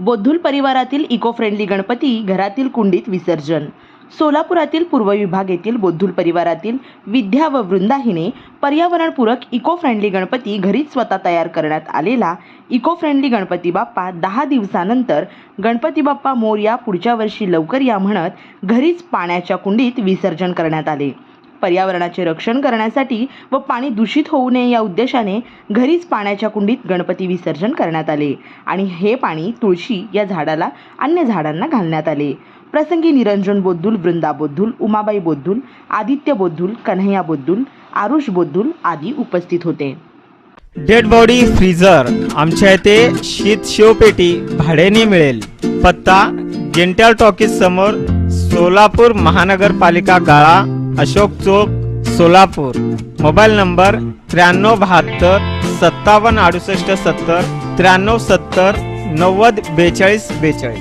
बोद्धुल परिवारातील eco friendly Ganpati घरातील कुंडीत विसर्जन. सोलापुरातील पूर्व विभाग येथील बोद्धुल परिवारातील विद्या व वृंदा हिने पर्यावरणपूरक इको फ्रेंडली गणपती घरीच स्वतः तयार करण्यात आलेला इको फ्रेंडली गणपती बाप्पा दहा दिवसानंतर गणपती बाप्पा मोर्या पुढच्या वर्षी लवकर या म्हणत घरीच पाण्याच्या कुंडीत विसर्जन करण्यात आले. पर्यावरणाचे रक्षण करण्यासाठी व पाणी दूषित होऊ नये या उद्देशाने घरीच पाण्याच्या कुंडीत गणपती विसर्जन करण्यात आले आणि हे पाणी तुळशी या झाडाला अन्य झाडांना घालण्यात आले. प्रसंगी निरंजन बोद्धुल वृंदा बोद्धुल उमाबाई बोद्धुल आदित्य बोद्धुल कन्हैया बोद्धुल आरुष बोद्धुल आदी उपस्थित होते. डेड बॉडी फ्रीजर आमच्या इथे शीत शिवपेटी भाड्याने मिळेल. पत्ता गेंट्याल टॉकीज समोर सोलापूर महानगरपालिका गाळा अशोक चौक सोलापूर. मोबाईल नंबर त्र्याण्णव बहात्तर सत्तावन्न अडुसष्ट सत्तर त्र्याण्णव सत्तर नव्वद बेचाळीस बेचाळीस.